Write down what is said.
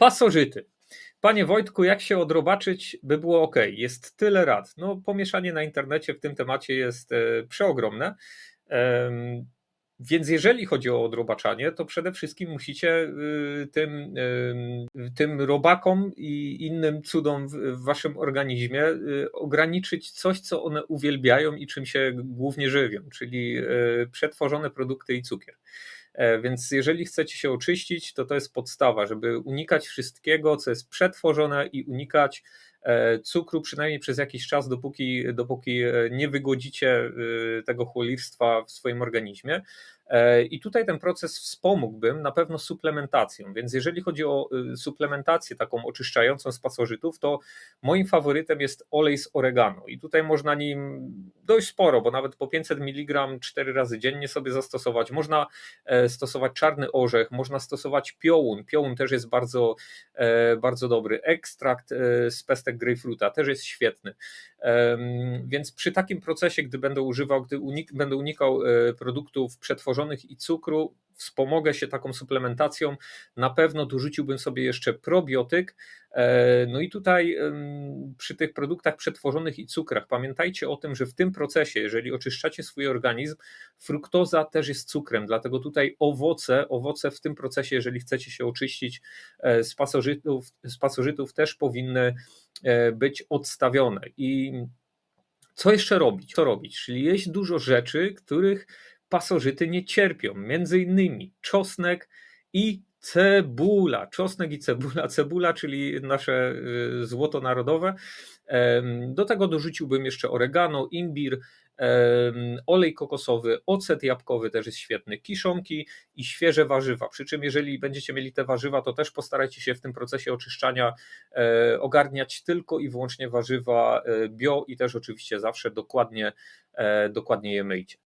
Pasożyty. Panie Wojtku, jak się odrobaczyć, by było ok? Jest tyle rad. No, pomieszanie na internecie w tym temacie jest e, przeogromne. Więc jeżeli chodzi o odrobaczanie, to przede wszystkim musicie y, tym, ym, tym robakom i innym cudom w, waszym organizmie y, ograniczyć coś, co one uwielbiają i czym się głównie żywią, czyli y, przetworzone produkty i cukier. E, Więc jeżeli chcecie się oczyścić, to to jest podstawa, żeby unikać wszystkiego, co jest przetworzone i unikać cukru przynajmniej przez jakiś czas, dopóki, dopóki e, nie wygodzicie e, tego chłolirstwa w swoim organizmie. E, I tutaj ten proces wspomógłbym na pewno suplementacją. Więc jeżeli chodzi o e, suplementację taką oczyszczającą z pasożytów, to moim faworytem jest olej z oregano. I tutaj można nim dość sporo, bo nawet po 500 mg 4 razy dziennie sobie zastosować. Można e, stosować czarny orzech, można stosować piołun. Piołun też jest bardzo, e, bardzo dobry. Ekstrakt e, z pestek grejpfruta też jest świetny. Więc przy takim procesie, gdy będę używał, gdy unik, będę unikał e, produktów przetworzonych i cukru, wspomogę się taką suplementacją. Na pewno dorzuciłbym sobie jeszcze probiotyk. E, No i tutaj przy tych produktach przetworzonych i cukrach pamiętajcie o tym, że w tym procesie, jeżeli oczyszczacie swój organizm, fruktoza też jest cukrem, dlatego tutaj owoce, owoce w tym procesie, jeżeli chcecie się oczyścić e, z pasożytów, z pasożytów też powinny e, być odstawione. I co jeszcze robić? Co robić? Czyli jeść dużo rzeczy, których pasożyty nie cierpią. Między innymi czosnek i cebula. Czosnek i cebula. Cebula, czyli nasze y, złoto narodowe. Do tego dorzuciłbym jeszcze oregano, imbir, olej kokosowy, ocet jabłkowy też jest świetny, kiszonki i świeże warzywa. Przy czym jeżeli będziecie mieli te warzywa, to też postarajcie się w tym procesie oczyszczania e, ogarniać tylko i wyłącznie warzywa e, bio i też oczywiście zawsze dokładnie, e, dokładnie je myjcie.